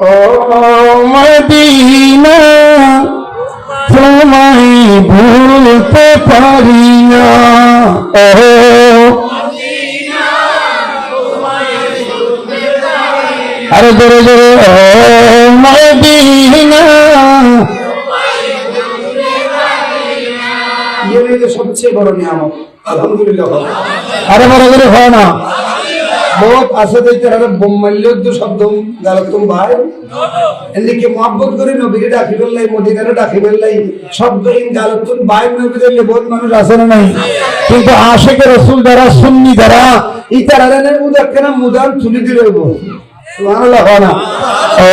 ও Medina তোমায় ভুলতে পারি না ও আরে জোরে জোরে ও মদিনা সবচেয়ে বড় নিয়ামক আলহামদুলিল্লাহ। আরে বড় করে হয় না। বহুত আছে বোম্মাল্যদ্য শব্দ গালতুম ভাই। এদিকে মহব্বত করে নবীরে ডাকি ফেললাই মদিনারে ডাকি ফেললাই শব্দ ইন গালতুম ভাই নবী দিলে বহুত মানুষ আছে না নাই? কিন্তু আশেকে রসুল দ্বারা, সুন্নি দ্বারা ইতারানের মুদাক্কে না মুদান তুলি দিলে সুবহানাল্লাহ না? ও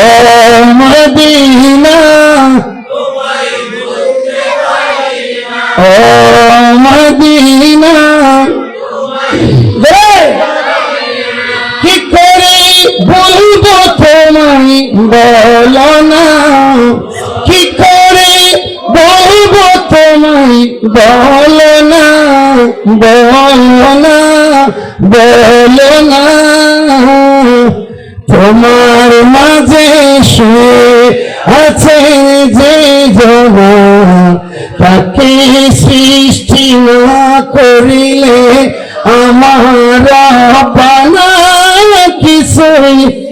বলো না কি করে বলব তোমায়? বলো না বলো না না তোমার মাঝে শুয়ে আছে যে জনা তাকে সৃষ্টি না করিলে আমার বানা কিছুই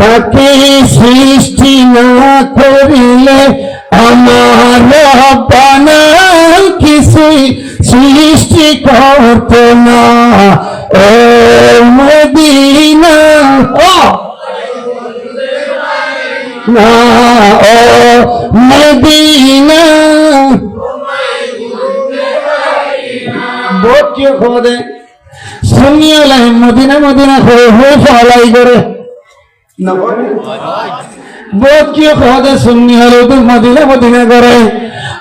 তাকে সৃষ্টি না করিলে আমার বানা কিছুই সৃষ্টি করত না। ও মদিনা না, ও মদিনা। বহুত কেউ দেয় শুনিয়ে মদিনা মদিনা হয়ে হয়ে ফলাই করে। না বহুত খবর দেয় শুনি হলে তো মদিনা মদিনা করে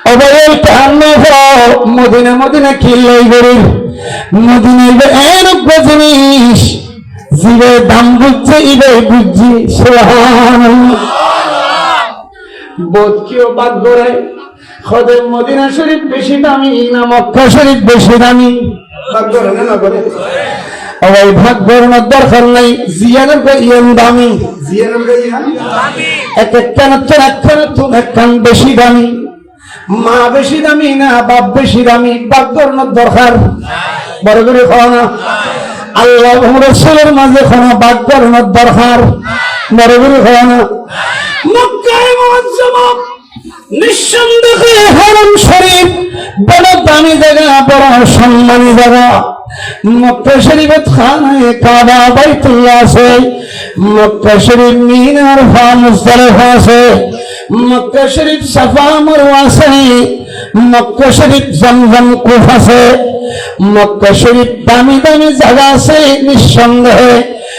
অবয়ল কান্ন মদিনা মদিনা খিল্লাই করে মদিনা এরূপ জিনিস জীবে দাম বুঝছে ইবে বুঝছি সোহান বোধ কেউ বাদ করে খদে মদিনা শরীফ বেশি দামি না মক্কা শরীফ বেশি দামি। বাদ করে না বলে ওই ভাগ বেরোনোর দরকার নাই জিয়ানের ইয়েন দামি। এক একখান তোর একখান তোর একখান বেশি দামি। মা বেশি দামি না বাপ বেশি দামি বাপ বেরোনোর দরকার। বড় করে খাওয়া না। আল্লাহ রসুলের মাঝে খাওয়া বাপ বেরোনোর দরকার। বড় করে খাওয়া না। মক্কায় মুআজ্জামা নিঃসন্দেহে হারাম শরীফ বড় দামি জায়গা বড় সম্মানী জায়গা। মক্কা শরীফত খানায় কাবা বাইতুল্লাহ আছে মক্কা শরীফ মিনার ফা মুজদালিফা আছে মক্কা শরীফ সাফা মারওয়া আছে মক্কা শরীফ জমজম কুফ আছে মক্কা শরীফ দামি দামি জায়গা আছে, নিঃসন্দেহে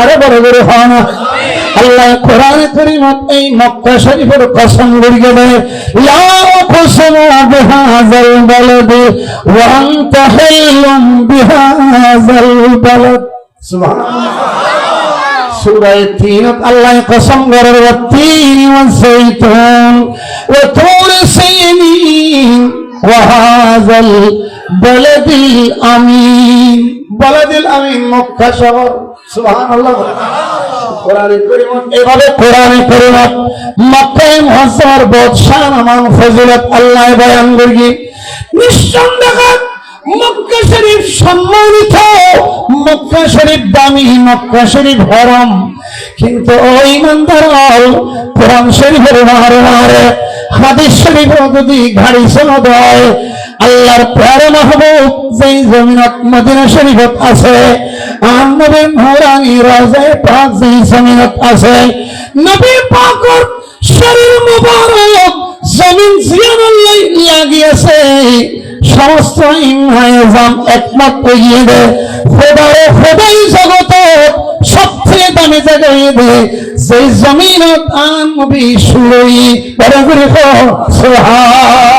আরও বড় বড় হন। আল্লাহ কোরআন করিমত এই মক্কা শরীফের কসম করিয়ে দেয় লা উকসিমু বিহাযাল বালাদি ওয়া আনতা হিল্লুম বিহাযাল বালাদ। সুবহানাল্লাহ। সূরা 3 আল্লাহ কসম করে ওয়াতিন ওয়াজাইতুন ওয়া তুর সিনিন ওয়া হাযাল বালাদিল আমিন। বালাদিল আমিন মক্কা শহর। সুবহানাল্লাহ কোরআনে করিমত এভাবে কোরআনে করিমত মক্কায় মুহাজ্জার বদশান আমান ফজিলত আল্লাহ কিন্তু ওই ইমানদার, কোরআন শরীফের মারে মারে হাদিস শরীফ যদি গাড়ি চলা দেয়। আল্লাহর প্যারে মাহবুব, যেই জমিনত মদিনা শরীফত আছে, আর নবী নুরানি রাজায় পাক যেই জমিনত আছে, নবী পাকর শরীর মুবারক জমিন জিয়ানাল্লাই লাগিয়েছে সমস্ত ইমাম একমত হইয়ে দে, খোদারে খোদাই জগত, সবচেয়ে দামি জায়গায় দে, যেই জমিনত আন নবী শুই বড় করে সুবহান।